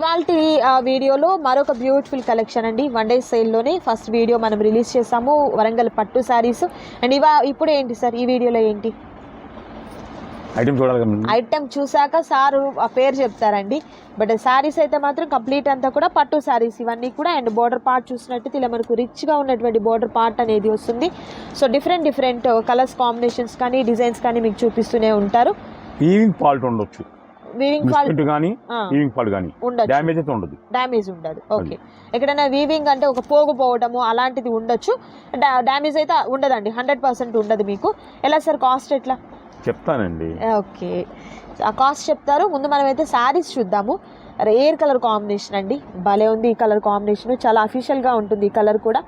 ఇవాళ ఆ వీడియోలో మరొక బ్యూటిఫుల్ కలెక్షన్ అండి. వన్ డే సేల్లోనే ఫస్ట్ వీడియో మనం రిలీజ్ చేసాము వరంగల్ పట్టు శారీస్. అండ్ ఇవా ఇప్పుడు ఏంటి సార్ ఈ వీడియోలో ఏంటి? ఐటమ్ చూడాలి కదండి. ఐటమ్ చూసాక సారు ఆ పేరు చెప్తారండి. బట్ శారీస్ అయితే మాత్రం కంప్లీట్ అంతా కూడా పట్టు శారీస్. ఇవన్నీ కూడా అండ్ బోర్డర్ పార్ట్ చూసినట్టయితే ఇలా మనకు రిచ్గా ఉన్నటువంటి బోర్డర్ పార్ట్ అనేది వస్తుంది. So different different colours combinations కానీ డిజైన్స్ కానీ మీకు చూపిస్తూనే ఉంటారు. ఫాల్ట్ ఉండొచ్చు. వీవింగ్ ఫాల్ బిస్కెట్ కానీ ఈవింగ్ ఫాల్ట్ కానీ డ్యామేజ్ అయితే ఉండదు. డ్యామేజ్ ఉండదు. ఓకే ఎక్కడైనా వీవింగ్ అంటే ఒక పోగు పోవడము అలాంటిది ఉండొచ్చు. డ్యామేజ్ అయితే ఉండదండి. హండ్రెడ్ పర్సెంట్ ఉండదు మీకు. ఎలా సార్ కాస్ట్ ఎట్లా? చెప్తానండి. ఓకే ఆ కాస్ట్ చెప్తారు. ముందు మనమైతే శారీస్ చూద్దాము. రేర్ కలర్ కాంబినేషన్ అండి. భలే ఉంది ఈ కలర్ కాంబినేషన్ చాలా అఫీషియల్గా ఉంటుంది ఈ కలర్ కూడా.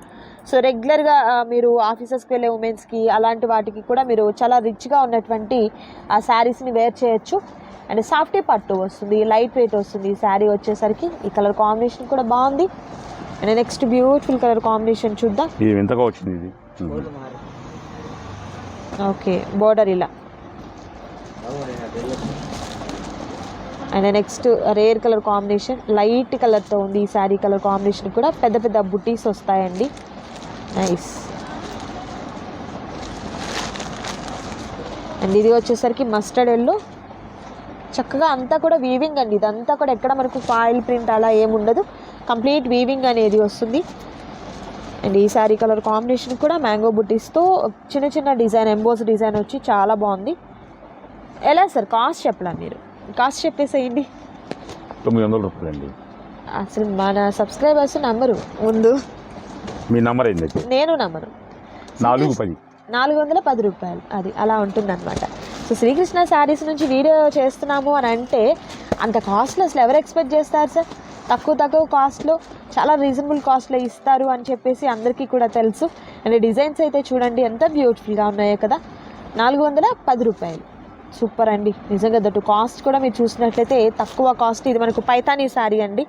సో రెగ్యులర్గా మీరు ఆఫీసెస్కి వెళ్ళే ఉమెన్స్కి అలాంటి వాటికి కూడా మీరు చాలా రిచ్గా ఉన్నటువంటి ఆ శారీస్ని వేర్ చేయొచ్చు. అండ్ సాఫ్టీ పట్టు వస్తుంది లైట్ వెయిట్ వస్తుంది ఈ శారీ వచ్చేసరికి. ఈ కలర్ కాంబినేషన్ కూడా బాగుంది. And next beautiful colour combination చూద్దాం. ఇది ఎంతగా వచ్చింది ఇది. ఓకే బోర్డర్ ఇలా. And next rare colour combination light కలర్తో ఉంది ఈ శారీ కలర్ కాంబినేషన్ కూడా. పెద్ద పెద్ద బుటీస్ వస్తాయండి. నైస్ అండ్ ఇది వచ్చేసరికి మస్టర్డ్ ఎల్లో. చక్కగా అంతా కూడా వీవింగ్ అండి. ఇదంతా కూడా ఎక్కడ మనకు ఫాయిల్ ప్రింట్ అలా ఏముండదు కంప్లీట్ వీవింగ్ అనేది వస్తుంది. అండ్ ఈ శారీ కలర్ కాంబినేషన్ కూడా మ్యాంగో బుట్టీస్తో చిన్న చిన్న డిజైన్ ఎంబోస్ డిజైన్ వచ్చి చాలా బాగుంది. ఎలా సార్? కాస్ట్ చెప్పలా మీరు? కాస్ట్ చెప్పేసేయండి తొమ్మిది వందల రూపాయలు అండి అసలు మన సబ్స్క్రైబర్స్ నంబరు ముందు. మీ నంబర్ ఏంది? అయితే నేను నంబరు నాలుగు పది. నాలుగు వందల పది రూపాయలు. అది అలా ఉంటుందన్నమాట. సో శ్రీకృష్ణ శారీస్ నుంచి వీడియో చేస్తున్నాము అని అంటే అంత కాస్ట్లో అసలు ఎవరు ఎక్స్పెక్ట్ చేస్తారు సార్? తక్కువ తక్కువ కాస్ట్లో చాలా రీజనబుల్ కాస్ట్లో ఇస్తారు అని చెప్పేసి అందరికీ కూడా తెలుసు. అండ్ డిజైన్స్ అయితే చూడండి ఎంత బ్యూటిఫుల్గా ఉన్నాయో కదా. నాలుగు వందల పది రూపాయలు. సూపర్ అండి. నిజంగా దట్టు కాస్ట్ కూడా మీరు చూసినట్లయితే తక్కువ కాస్ట్ ఇది మనకు పైతానీ శారీ అండి.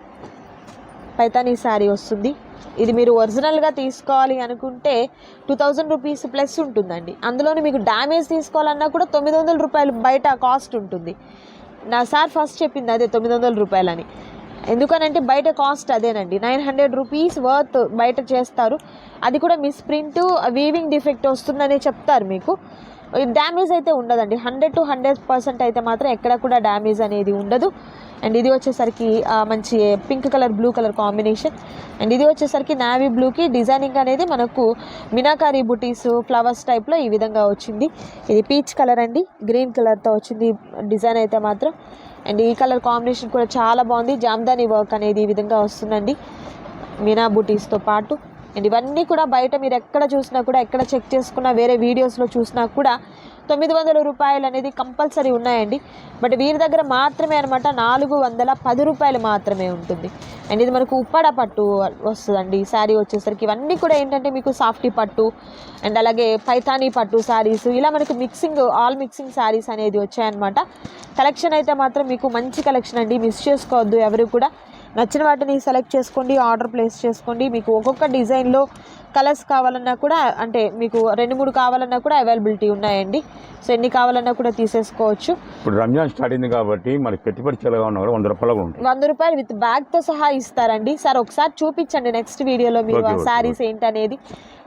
పైతానీ శారీ వస్తుంది. ఇది మీరు ఒరిజినల్గా తీసుకోవాలి అనుకుంటే టూ థౌజండ్ రూపీస్ ప్లస్ ఉంటుందండి. అందులోని మీకు డ్యామేజ్ తీసుకోవాలన్నా కూడా తొమ్మిది వందల రూపాయలు బయట కాస్ట్ ఉంటుంది. నా సార్ ఫస్ట్ చెప్పింది అదే తొమ్మిది వందల రూపాయలని. ఎందుకనంటే బయట కాస్ట్ అదేనండి. నైన్ హండ్రెడ్ రూపీస్ వర్త్ బయట చేస్తారు. అది కూడా మిస్ ప్రింట్ వీవింగ్ డిఫెక్ట్ వస్తుందనే చెప్తారు మీకు. డ్యామేజ్ అయితే ఉండదండి. హండ్రెడ్ టు హండ్రెడ్ పర్సెంట్ అయితే మాత్రం ఎక్కడ కూడా డ్యామేజ్ అనేది ఉండదు. అండ్ ఇది వచ్చేసరికి మంచి pink colour blue colour combination and ఇది వచ్చేసరికి నావీ బ్లూకి డిజైనింగ్ అనేది మనకు మినాకారీ బుటీస్ ఫ్లవర్స్ టైప్లో ఈ విధంగా వచ్చింది. ఇది పీచ్ కలర్ అండి. గ్రీన్ కలర్తో వచ్చింది డిజైన్ అయితే మాత్రం. అండ్ ఈ కలర్ కాంబినేషన్ కూడా చాలా బాగుంది. జామ్దాని వర్క్ అనేది ఈ విధంగా వస్తుందండి. మీనా బుటీస్తో పాటు. అండ్ ఇవన్నీ కూడా బయట మీరు ఎక్కడ చూసినా కూడా ఎక్కడ చెక్ చేసుకున్నా వేరే వీడియోస్లో చూసినా కూడా తొమ్మిది వందల రూపాయలు అనేది కంపల్సరీ ఉన్నాయండి. బట్ వీరి దగ్గర మాత్రమే అనమాట నాలుగు వందల పది రూపాయలు మాత్రమే ఉంటుంది. అండ్ ఇది మనకు ఉప్పాడ పట్టు వస్తుందండి శారీ వచ్చేసరికి. ఇవన్నీ కూడా ఏంటంటే మీకు సాఫ్టీ పట్టు అండ్ అలాగే పైతానీ పట్టు శారీస్ ఇలా మనకు మిక్సింగ్ ఆల్ మిక్సింగ్ శారీస్ అనేది వచ్చాయన్నమాట. కలెక్షన్ అయితే మాత్రం మీకు మంచి కలెక్షన్ అండి మిస్ చేసుకోవద్దు ఎవరు కూడా. నచ్చిన వాటిని సెలెక్ట్ చేసుకోండి ఆర్డర్ ప్లేస్ చేసుకోండి. మీకు ఒక్కొక్క డిజైన్లో కలర్స్ కావాలన్నా కూడా అంటే మీకు రెండు మూడు కావాలన్నా కూడా అవైలబిలిటీ ఉన్నాయండి. సో ఎన్ని కావాలన్నా కూడా తీసేసుకోవచ్చు. ఇప్పుడు రంజాన్ స్టార్ట్ అయింది కాబట్టి మనకి పెట్టుబడి చల్లగా ఉన్నా కూడా వంద రూపాయలు ఉంటాయి. వంద రూపాయలు విత్ బ్యాగ్తో సహా ఇస్తారండి. సార్ ఒకసారి చూపించండి నెక్స్ట్ వీడియోలో మీరు ఆ శారీస్ ఏంటనేది.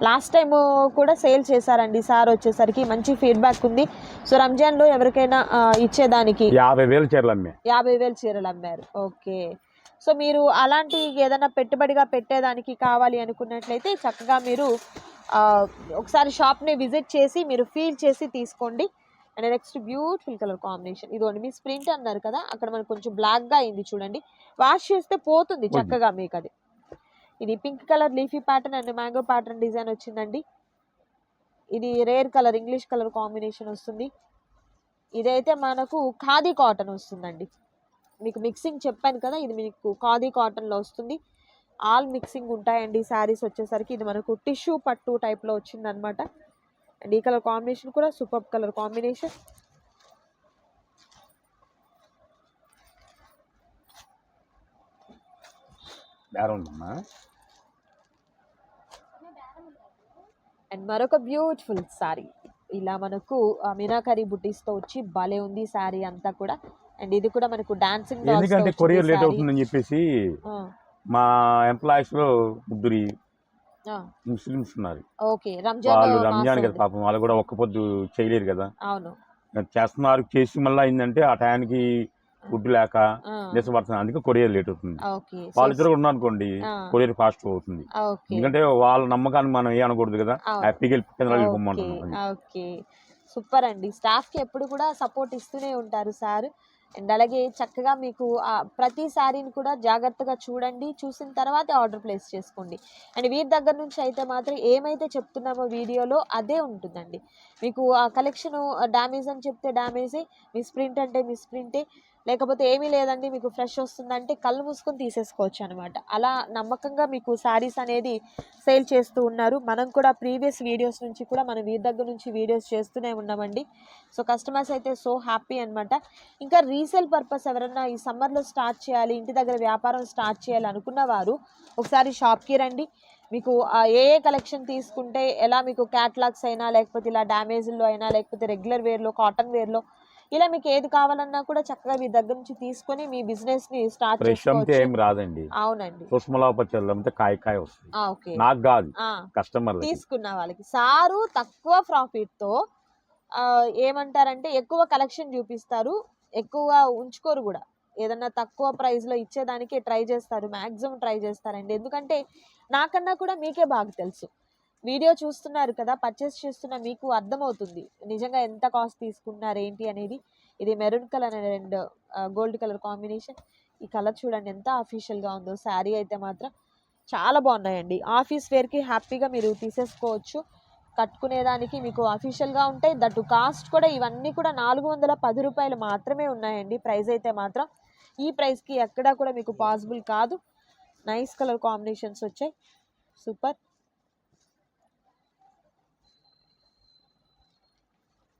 లాస్ట్ టైం కూడా సేల్ చేశారండి సార్ వచ్చేసరికి. మంచి ఫీడ్బ్యాక్ ఉంది. సో రంజాన్లో ఎవరికైనా ఇచ్చేదానికి యాభై వేలు చీరలు అమ్మే. యాభై వేలు చీరలు అమ్మారు. ఓకే సో మీరు అలాంటి ఏదైనా పెట్టుబడిగా పెట్టేదానికి కావాలి అనుకున్నట్లయితే చక్కగా మీరు ఒకసారి షాప్ని విజిట్ చేసి మీరు ఫీల్ చేసి తీసుకోండి. And next beautiful colour combination. ఇదిగోండి మీ స్ప్రింట్ అన్నారు కదా అక్కడ మనకు కొంచెం బ్లాక్గా అయింది చూడండి. వాష్ చేస్తే పోతుంది. చక్కగా మీకు అది. ఇది pink colour leafy pattern and mango pattern design వచ్చిందండి. ఇది rare colour English colour combination వస్తుంది. ఇదైతే మనకు ఖాదీ కాటన్ వస్తుందండి. మీకు మిక్సింగ్ చెప్పాను కదా ఇది మీకు ఖాదీ కాటన్లో వస్తుంది. ఆల్ మిక్సింగ్ ఉంటాయండి శారీస్ వచ్చేసరికి. ఇది మనకు టిష్యూ పట్టు టైప్లో వచ్చిందనమాట అండ్ ఈ కలర్ కాంబినేషన్ కూడా సూపర్ కలర్ కాంబినేషన్ అండ్ మరొక బ్యూటిఫుల్ సారీ ఇలా మనకు మీనాకరీ బుటీస్తో వచ్చి భలే ఉంది సారీ అంతా కూడా. అండ్ ఇది కూడా మనకు డాన్సింగ్ ఎందుకంటే కొరియర్ లేట్ అవుతుందని చెప్పేసి మా ఎంప్లాయీస్లో ముగ్గురి ముస్లిమ్స్ ఉన్నారు. ఓకే రంజాన్ వాళ్ళు రంజాన్ కదా. పాపం వాళ్ళు కూడా ఒక్క పొద్దు చేయలేరు కదా. అవును. చేస్తున్నారు చేసి మళ్ళీ అయిందంటే ఆ టయానికి ఫుడ్ లేక ఆ, దేశపడుతుంది అందుకే కొరియర్ లేట్ అవుతుంది. ఓకే సో- వాళ్ళిద్దరు ఉన్నారు అనుకోండి కొరియర్ ఫాస్ట్ అవుతుంది. ఎందుకంటే వాళ్ళ నమ్మకాన్ని మనం ఏ అనకూడదు కదా. హ్యాపీగా వెళ్ళి వెళ్ళిపోమంటున్నాం సూపర్ అండి. స్టాఫ్కి ఎప్పుడు కూడా సపోర్ట్ ఇస్తూనే ఉంటారు సార్. అండ్ అలాగే చక్కగా మీకు ప్రతి శారీని కూడా జాగ్రత్తగా చూడండి. చూసిన తర్వాత ఆర్డర్ ప్లేస్ చేసుకోండి. అండ్ వీరి దగ్గర నుంచి అయితే మాత్రం ఏమైతే చెప్తున్నామో వీడియోలో అదే ఉంటుందండి. మీకు ఆ కలెక్షన్ డ్యామేజ్ అని చెప్తే డ్యామేజే మిస్ప్రింట్ అంటే మిస్ప్రింటే లేకపోతే ఏమీ లేదండి మీకు ఫ్రెష్ వస్తుందంటే కళ్ళు మూసుకొని తీసేసుకోవచ్చు అనమాట అలా నమ్మకంగా మీకు శారీస్ అనేది సేల్ చేస్తూ ఉన్నారు. మనం కూడా ప్రీవియస్ వీడియోస్ నుంచి కూడా మనం వీరి దగ్గర నుంచి వీడియోస్ చేస్తూనే ఉన్నామండి. సో కస్టమర్స్ అయితే సో హ్యాపీ అనమాట ఇంకా రీసేల్ పర్పస్ ఎవరన్నా ఈ సమ్మర్లో స్టార్ట్ చేయాలి ఇంటి దగ్గర వ్యాపారం స్టార్ట్ చేయాలి అనుకున్న వారు ఒకసారి షాప్కి రండి. మీకు ఏ ఏ కలెక్షన్ తీసుకుంటే ఎలా మీకు క్యాట్లాగ్స్ అయినా లేకపోతే ఇలా డ్యామేజ్లో అయినా లేకపోతే రెగ్యులర్ వేర్లో కాటన్ వేర్లో ఇలా మీకు ఏది కావాలన్నా కూడా చక్కగా మీ దగ్గర నుంచి తీసుకొని మీ బిజినెస్ని స్టార్ట్ ఫ్రెష్ అమ్మితే ఏం రాదండి. అవునండి. అమ్మితే కాయ కాయ వస్తుంది. నాకు కాదు. ఆ. కస్టమర్లకి తీసుకున్న వాళ్ళకి. సారు తక్కువ ప్రాఫిట్తో ఏమంటారంటే ఎక్కువ కలెక్షన్ చూపిస్తారు. ఎక్కువ ఉంచుకోరు కూడా. ఏదన్నా తక్కువ ప్రైస్లో ఇచ్చేదానికి ట్రై చేస్తారు. మ్యాక్సిమం ట్రై చేస్తారండి. ఎందుకంటే నాకన్నా కూడా మీకే బాగా తెలుసు. వీడియో చూస్తున్నారు కదా పర్చేస్ చేస్తున్న మీకు అర్థమవుతుంది. నిజంగా ఎంత కాస్ట్ తీసుకున్నారు ఏంటి అనేది. ఇది maroon colour and gold colour combination ఈ కలర్ చూడండి ఎంత అఫీషియల్గా ఉందో. శారీ అయితే మాత్రం చాలా బాగున్నాయండి. ఆఫీస్ వేర్కి హ్యాపీగా మీరు తీసేసుకోవచ్చు. కట్టుకునేదానికి మీకు అఫీషియల్గా ఉంటాయి. దట్టు కాస్ట్ కూడా ఇవన్నీ కూడా నాలుగు వందల పది రూపాయలు మాత్రమే ఉన్నాయండి. ప్రైస్ అయితే మాత్రం ఈ ప్రైస్కి ఎక్కడా కూడా మీకు పాసిబుల్ కాదు. నైస్ కలర్ కాంబినేషన్స్ వచ్చాయి. Super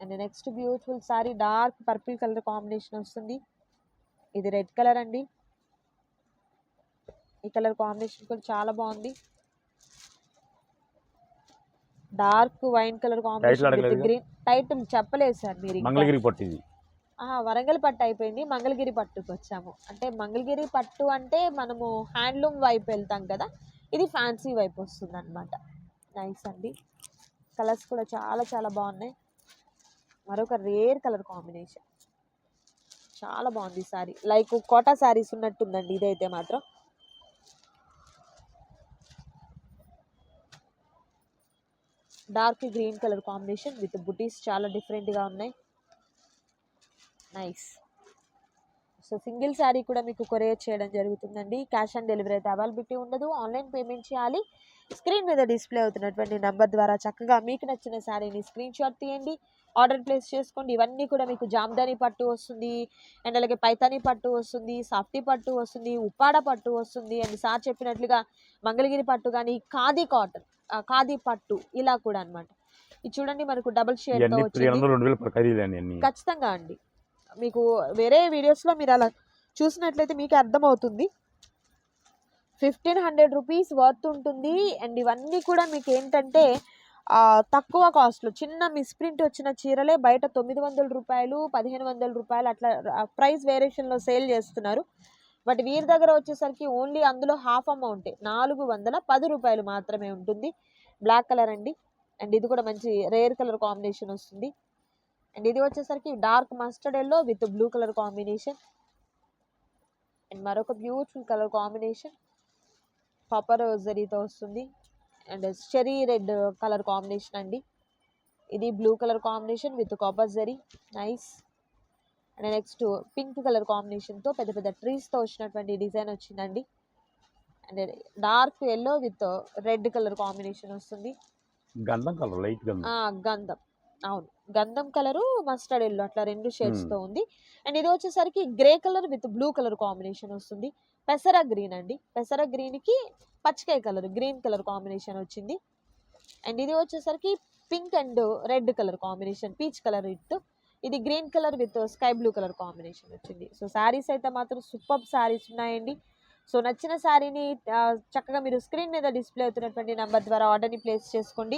and next beautiful sari dark purple colour combination వస్తుంది. ఇది రెడ్ కలర్ అండి. ఈ కలర్ కాంబినేషన్ కూడా చాలా బాగుంది. Dark wine colour combination? Green. Title చెప్పలేదు సార్ మీరు. మంగళగిరి పట్టింది ఆహా, వరంగల్ పట్టు అయిపోయింది. మంగళగిరి పట్టుకు వచ్చాము. అంటే మంగళగిరి పట్టు అంటే మనము హ్యాండ్లూమ్ వైపు వెళ్తాం కదా ఇది ఫ్యాన్సీ వైపు వస్తుంది అనమాట నైస్ అండి. కలర్స్ కూడా చాలా చాలా బాగున్నాయి. మరొక రేర్ కలర్ కాంబినేషన్ చాలా బాగుంది సారీ లైక్ కోటా శారీస్ ఉన్నట్టుందండి ఇదైతే మాత్రం. Dark green colour combination with బుటీస్ చాలా డిఫరెంట్గా ఉన్నాయి. నైస్ సో సింగిల్ శారీ కూడా మీకు కొరియర్ చేయడం జరుగుతుందండి. క్యాష్ ఆన్ డెలివరీ అయితే అవైలబిలిటీ ఉండదు. ఆన్లైన్ పేమెంట్ చేయాలి. స్క్రీన్ మీద డిస్ప్లే అవుతున్నటువంటి నెంబర్ ద్వారా చక్కగా మీకు నచ్చిన శారీని స్క్రీన్ షాట్ తీయండి. ఆర్డర్ ప్లేస్ చేసుకోండి. ఇవన్నీ కూడా మీకు జామ్దాని పట్టు వస్తుంది అండ్ అలాగే పైతాని పట్టు వస్తుంది సాఫ్టీ పట్టు వస్తుంది ఉప్పాడ పట్టు వస్తుంది అండ్ సార్ చెప్పినట్లుగా మంగళగిరి పట్టు కానీ ఖాదీ కాటన్ ఖాదీ పట్టు ఇలా కూడా అన్నమాట. ఇది చూడండి మనకు డబుల్ అన్ని. ఖచ్చితంగా అండి. మీకు వేరే వీడియోస్లో మీరు అలా చూసినట్లయితే మీకు అర్థమవుతుంది. ఫిఫ్టీన్ హండ్రెడ్ రూపీస్ వర్త్ ఉంటుంది. అండ్ ఇవన్నీ కూడా మీకు ఏంటంటే తక్కువ కాస్ట్లో చిన్న మిస్ప్రింట్ వచ్చిన చీరలే బయట తొమ్మిది వందల రూపాయలు పదిహేను వందల రూపాయలు అట్లా ప్రైస్ వేరియేషన్లో సేల్ చేస్తున్నారు. బట్ వీరి దగ్గర వచ్చేసరికి ఓన్లీ అందులో హాఫ్ అమౌంటే నాలుగు వందల పది రూపాయలు మాత్రమే ఉంటుంది. బ్లాక్ కలర్ అండి. అండ్ ఇది కూడా మంచి రేర్ కలర్ కాంబినేషన్ వస్తుంది. అండ్ ఇది వచ్చేసరికి dark mustard yellow with blue colour combination. And మరొక బ్యూటిఫుల్ కలర్ కాంబినేషన్ కాపర్ జరీతో వస్తుంది. And cherry red colour combination అండి. ఇది blue colour combination with copper zari. Nice. And next pink colour కాంబినేషన్తో పెద్ద పెద్ద ట్రీస్తో వచ్చినటువంటి డిజైన్ వచ్చిందండి. And dark yellow with red colour combination వస్తుంది. గంధం కలర్ లైట్ గంధం. ఆ, గంధం. అవును. గంధం కలరు మస్టర్డ్ ఎల్లో అట్లా రెండు షేడ్స్తో ఉంది. అండ్ ఇది వచ్చేసరికి grey colour with blue colour combination వస్తుంది. పెసర గ్రీన్ అండి. పెసర గ్రీన్కి పచ్చికాయ కలర్ గ్రీన్ కలర్ కాంబినేషన్ వచ్చింది. అండ్ ఇది వచ్చేసరికి pink and red colour combination peach colour it ఇది green colour with sky blue colour combination వచ్చింది. సో శారీస్ అయితే మాత్రం సూపర్ శారీస్ ఉన్నాయండి. సో నచ్చిన శారీని చక్కగా మీరు స్క్రీన్ మీద డిస్ప్లే అవుతున్నటువంటి నెంబర్ ద్వారా ఆర్డర్ని ప్లేస్ చేసుకోండి.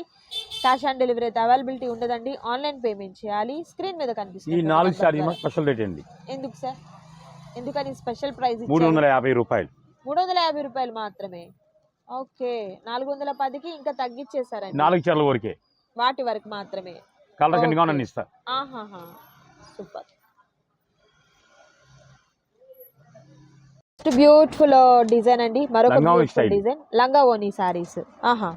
క్యాష్ ఆన్ డెలివరీ అయితే అవైలబిలిటీ ఉండదండి. ఆన్లైన్ పేమెంట్ చేయాలి. స్క్రీన్ మీద ఈ కనిపిస్తుంది నాలుగు శారీ స్పెషల్ రేట్ అండి. ఎందుకు సార్? ఎందుకని స్పెషల్ ప్రైస్ మూడు వందల యాభై రూపాయలు. మూడు వందల యాభై రూపాయలు మాత్రమే. ఓకే. నాలుగు వందల పదికి ఇంకా తగ్గించేశారండి నాలుగు చీరల వరకే. వాటి వరకు మాత్రమే. కలర్ ఇస్తా ఆహాహా. సూపర్. బ్యూటిఫుల్ డిజైన్ అండి. మరొక. డిజైన్ లంగా ఓని సారీస్ ఆహా.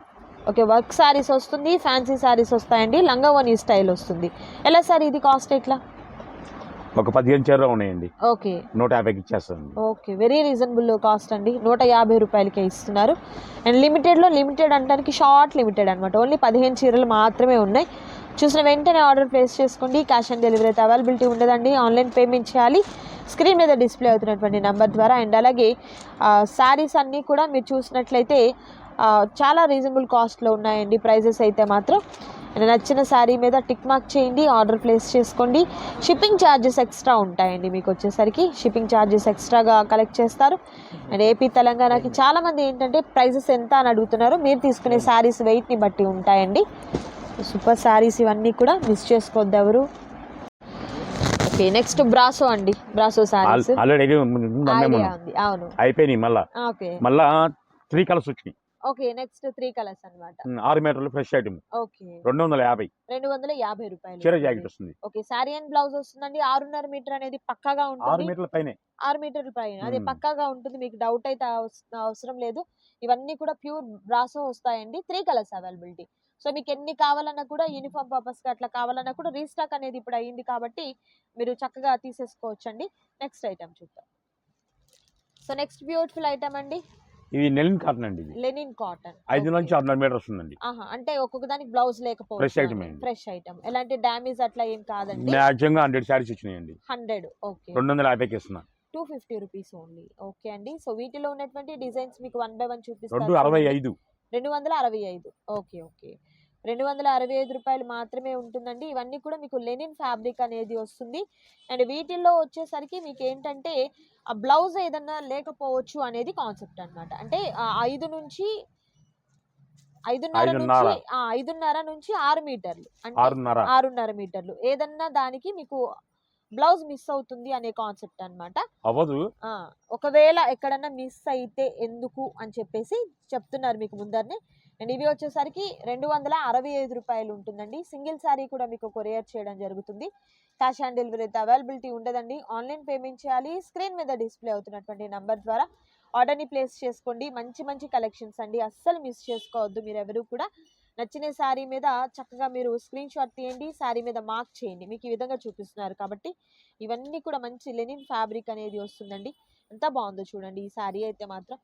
ఓకే వర్క్ సారీస్ వస్తుంది ఫ్యాన్సీ సారీస్ వస్తాయండి లంగా ఓని స్టైల్ వస్తుంది. ఎలా సార్ ఇది కాస్ట్ ఎట్లా? ఒక పదిహేను చీరలు ఉన్నాయండి. ఓకే నూట యాభైకి ఇచ్చేస్తాను ఓకే వెరీ రీజనబుల్ కాస్ట్ అండి. నూట యాభై రూపాయలకే ఇస్తున్నారు. అండ్ లిమిటెడ్లో లిమిటెడ్ అంటానికి షార్ట్ లిమిటెడ్ అనమాట ఓన్లీ పదిహేను చీరలు మాత్రమే ఉన్నాయి. చూసిన వెంటనే ఆర్డర్ ప్లేస్ చేసుకోండి. క్యాష్ ఆన్ డెలివరీ అయితే అవైలబిలిటీ ఉండదండి. ఆన్లైన్ పేమెంట్ చేయాలి. స్క్రీన్ మీద డిస్ప్లే అవుతున్నటువంటి నెంబర్ ద్వారా అండ్ అలాగే శారీస్ అన్నీ కూడా మీరు చూసినట్లయితే చాలా రీజనబుల్ కాస్ట్లో ఉన్నాయండి. ప్రైజెస్ అయితే మాత్రం. నచ్చిన శారీ మీద టిక్ మార్క్ చేయండి. ఆర్డర్ ప్లేస్ చేసుకోండి. షిప్పింగ్ ఛార్జెస్ ఎక్స్ట్రా ఉంటాయండి మీకు వచ్చేసరికి. షిప్పింగ్ ఛార్జెస్ ఎక్స్ట్రాగా కలెక్ట్ చేస్తారు. అండ్ ఏపీ తెలంగాణకి చాలామంది ఏంటంటే ప్రైజెస్ ఎంత అని అడుగుతున్నారు. మీరు తీసుకునే శారీస్ వెయిట్ని బట్టి ఉంటాయండి. సూపర్ శారీస్ ఇవన్నీ కూడా మిస్ చేసుకోవద్దు ఎవరు. ఓకే నెక్స్ట్ బ్రాసో అండి. బ్రాసో శారీస్ ఆల్రెడీ అవును. అయిపోయినాయి మళ్ళా. ఓకే. మళ్ళా త్రీ కలర్స్ వచ్చినాయి. ఓకే నెక్స్ట్ త్రీ కలర్స్ అన్నమాట. ఆరు మీటర్లు ఫ్రెష్ ఐటమ్ ఓకే. రెండు వందల యాభై. రెండు వందల యాభై రూపాయలు చీర. జాకెట్ వస్తుంది. ఓకే శారీ అండ్ బ్లౌజ్ వస్తుందండి. ఆరున్నర మీటర్ అనేది పక్కాగా ఆరు ఉంటుంది మీటర్ల పైనే. ఆరు మీటర్ల పైన. అదే. పక్కాగా ఉంటుంది మీకు డౌట్ అయితే అవస్- అవసరం లేదు. ఇవన్నీ కూడా ప్యూర్ బ్రాసో వస్తాయండి. త్రీ కలర్స్ అవైలబిలిటీ సో మీకు ఎన్ని కావాలన్నా కూడా యూనిఫామ్ పర్పస్కి అట్లా కావాలన్నా కూడా రీస్టాక్ అనేది ఇప్పుడు అయ్యింది కాబట్టి మీరు చక్కగా తీసేసుకోవచ్చు అండి నెక్స్ట్ ఐటమ్ చూద్దాం. సో నెక్స్ట్ బ్యూటిఫుల్ ఐటమ్ అండి? ఇది నెలిన్ కాటన్ అండి ఇది. Linen cotton. ఐదు నుంచి ఆరున్నర మీటర్ వస్తుందండి ఆహా అంటే ఒక్కొక్క దానికి బ్లౌజ్ లేకపోవచ్చు. item అండి. ఫ్రెష్ ఐటమ్ ఎలాంటి డ్యామేజ్ అట్లా ఏం కాదండి. మ్యాక్సిమంగా హండ్రెడ్ శారీస్ వచ్చినాయండి. Hundred okay. రెండు వందల యాభైకి ఇస్తున్నా. Two fifty rupees only. Okay అండి. సో వీటిలో ఉన్నటువంటి డిజైన్స్ మీకు వన్ బై వన్ రెండు చూపిస్తాను అరవై చూడండి. ఐదు. రెండు వందల అరవై ఐదు. Okay okay. రెండు వందల అరవై ఐదు రూపాయలు మాత్రమే ఉంటుందండి. ఇవన్నీ కూడా మీకు లెనిన్ ఫ్యాబ్రిక్ అనేది వస్తుంది. అండ్ వీటిల్లో వచ్చేసరికి మీకు ఏంటంటే ఆ బ్లౌజ్ ఏదన్నా లేకపోవచ్చు అనేది కాన్సెప్ట్ అన్నమాట. అంటే ఐదు నుంచి ఐదున్నర. నుంచి ఐదున్నర నుంచి ఆరు మీటర్లు. అంటే ఆరున్నర. మీటర్లు. ఏదన్నా దానికి మీకు బ్లౌజ్ మిస్ అవుతుంది అనే కాన్సెప్ట్ అన్నమాట. అవ్వదు. ఒకవేళ ఎక్కడన్నా మిస్ అయితే ఎందుకు అని చెప్పేసి చెప్తున్నారు మీకు ముందరనే. అండ్ ఇవి వచ్చేసరికి రెండు వందల అరవై ఐదు రూపాయలు ఉంటుందండి. సింగిల్ శారీ కూడా మీకు కొరియర్ చేయడం జరుగుతుంది. క్యాష్ ఆన్ డెలివరీ అయితే అవైలబిలిటీ ఉండదండి. ఆన్లైన్ పేమెంట్ చేయాలి. స్క్రీన్ మీద డిస్ప్లే అవుతున్నటువంటి నంబర్ ద్వారా ఆర్డర్ని ప్లేస్ చేసుకోండి. మంచి మంచి కలెక్షన్స్ అండి. అస్సలు మిస్ చేసుకోవద్దు. మీరు ఎవరు కూడా నచ్చిన శారీ మీద చక్కగా మీరు స్క్రీన్ షాట్ తీయండి. శారీ మీద మార్క్ చేయండి. మీకు ఈ విధంగా చూపిస్తున్నారు కాబట్టి ఇవన్నీ కూడా మంచి లెనిన్ ఫ్యాబ్రిక్ అనేది వస్తుందండి. ఎంత బాగుందో చూడండి. ఈ శారీ అయితే మాత్రం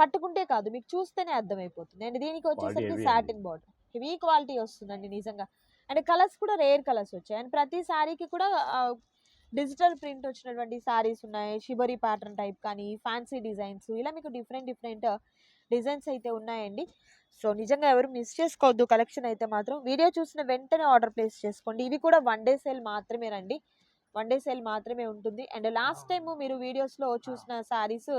పట్టుకుంటే కాదు మీకు చూస్తేనే అర్థమైపోతుంది. అండ్ దీనికి వచ్చేసరికి సాటిన్ బార్డర్ హెవీ క్వాలిటీ వస్తుందండి నిజంగా. అండ్ కలర్స్ కూడా రేర్ కలర్స్ వచ్చాయి. అండ్ ప్రతి శారీకి కూడా డిజిటల్ ప్రింట్ వచ్చినటువంటి శారీస్ ఉన్నాయి. షిబరి ప్యాటర్న్ టైప్ కానీ ఫ్యాన్సీ డిజైన్స్ ఇలా మీకు డిఫరెంట్ డిఫరెంట్ డిజైన్స్ అయితే ఉన్నాయండి. సో నిజంగా ఎవరు మిస్ చేసుకోవద్దు. కలెక్షన్ అయితే మాత్రం వీడియో చూసిన వెంటనే ఆర్డర్ ప్లేస్ చేసుకోండి. ఇవి కూడా వన్ డే సేల్ మాత్రమే రండి. వన్ డే సేల్ మాత్రమే ఉంటుంది. అండ్ లాస్ట్ టైం మీరు వీడియోస్లో చూసిన శారీస్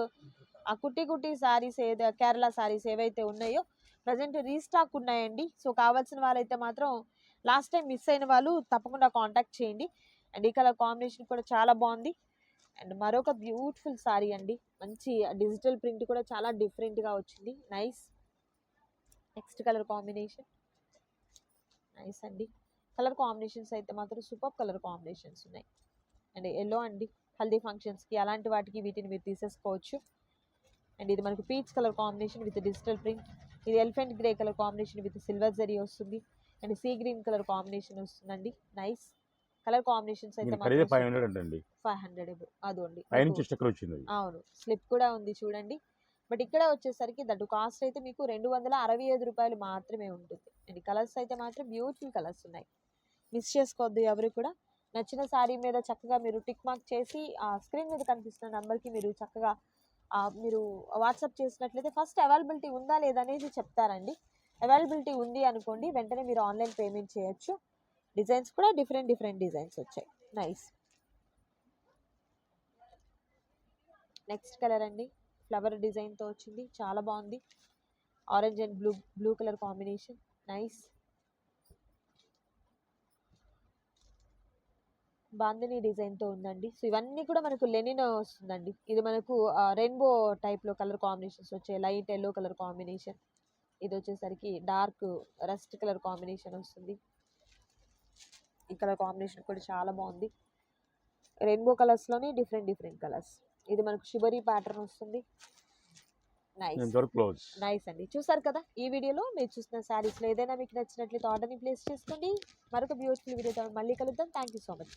ఆ కుట్టి కుట్టి శారీస్ ఏదో కేరళ శారీస్ ఏవైతే ఉన్నాయో ప్రజెంట్ రీస్టాక్ ఉన్నాయండి. సో కావాల్సిన వాళ్ళైతే మాత్రం లాస్ట్ టైం మిస్ అయిన వాళ్ళు తప్పకుండా కాంటాక్ట్ చేయండి. అండ్ ఈ కలర్ కాంబినేషన్ కూడా చాలా బాగుంది. అండ్ మరొక బ్యూటిఫుల్ శారీ అండి. మంచి డిజిటల్ ప్రింట్ కూడా చాలా డిఫరెంట్గా వచ్చింది. Nice. Next colour combination. Nice అండి. కలర్ కాంబినేషన్స్ అయితే మాత్రం సూపర్ కలర్ కాంబినేషన్స్ ఉన్నాయి. అండ్ ఎల్లో అండి. హల్దీ ఫంక్షన్స్కి అలాంటి వాటికి వీటిని మీరు తీసేసుకోవచ్చు. అండ్ ఇది మనకి peach colour combination with digital print. ఇది elephant grey colour combination with silver zari వస్తుంది. And sea green colour combination వస్తుందండి. నైస్. కలర్ కాంబినేషన్స్ అయితే ఫైవ్ హండ్రెడ్ ఫైవ్ హండ్రెడ్ అదండి. అవును స్లిప్ కూడా ఉంది చూడండి. బట్ ఇక్కడ వచ్చేసరికి దట్టు కాస్ట్ అయితే మీకు రెండు వందల అరవై ఐదు రూపాయలు మాత్రమే ఉంటుంది. అండ్ కలర్స్ అయితే మాత్రం బ్యూటిఫుల్ కలర్స్ ఉన్నాయి. మిస్ చేసుకోవద్దు ఎవరు కూడా. నచ్చిన శారీ మీద చక్కగా మీరు టిక్ మార్క్ చేసి ఆ స్క్రీన్ మీద కనిపిస్తున్న నెంబర్కి మీరు చక్కగా మీరు వాట్సాప్ చేసినట్లయితే ఫస్ట్ అవైలబిలిటీ ఉందా లేదా అనేది చెప్తారండి. అవైలబిలిటీ ఉంది అనుకోండి వెంటనే మీరు ఆన్లైన్ పేమెంట్ చేయొచ్చు. డిజైన్స్ కూడా డిఫరెంట్ డిఫరెంట్ డిజైన్స్ వచ్చాయి. నైస్. నెక్స్ట్ కలర్ అండి. ఫ్లవర్ డిజైన్తో వచ్చింది. చాలా బాగుంది. Orange and blue blue colour combination. Nice. Bandhani డిజైన్తో ఉందండి. సో ఇవన్నీ కూడా మనకు లెనిన్ వస్తుందండి. ఇది మనకు రెయిన్బో టైప్లో కలర్ కాంబినేషన్స్ వచ్చాయి. Light yellow colour combination. ఇది వచ్చేసరికి డార్క్ రస్ట్ కలర్ కాంబినేషన్ వస్తుంది. ఈ కలర్ కాంబినేషన్ కూడా చాలా బాగుంది. రెయిన్బో కలర్స్లోనే డిఫరెంట్ డిఫరెంట్ కలర్స్. ఇది మనకు షిబరీ ప్యాటర్న్ వస్తుంది. Close nice. అండి చూసారు కదా ఈ వీడియోలో మీరు చూసిన శారీస్లో ఏదైనా మీకు నచ్చినట్లయితే ఆర్డర్ని ప్లేస్ చేసుకోండి. మరొక బ్యూటిఫుల్ వీడియోతో మళ్ళీ కలుద్దాం. Thank you so much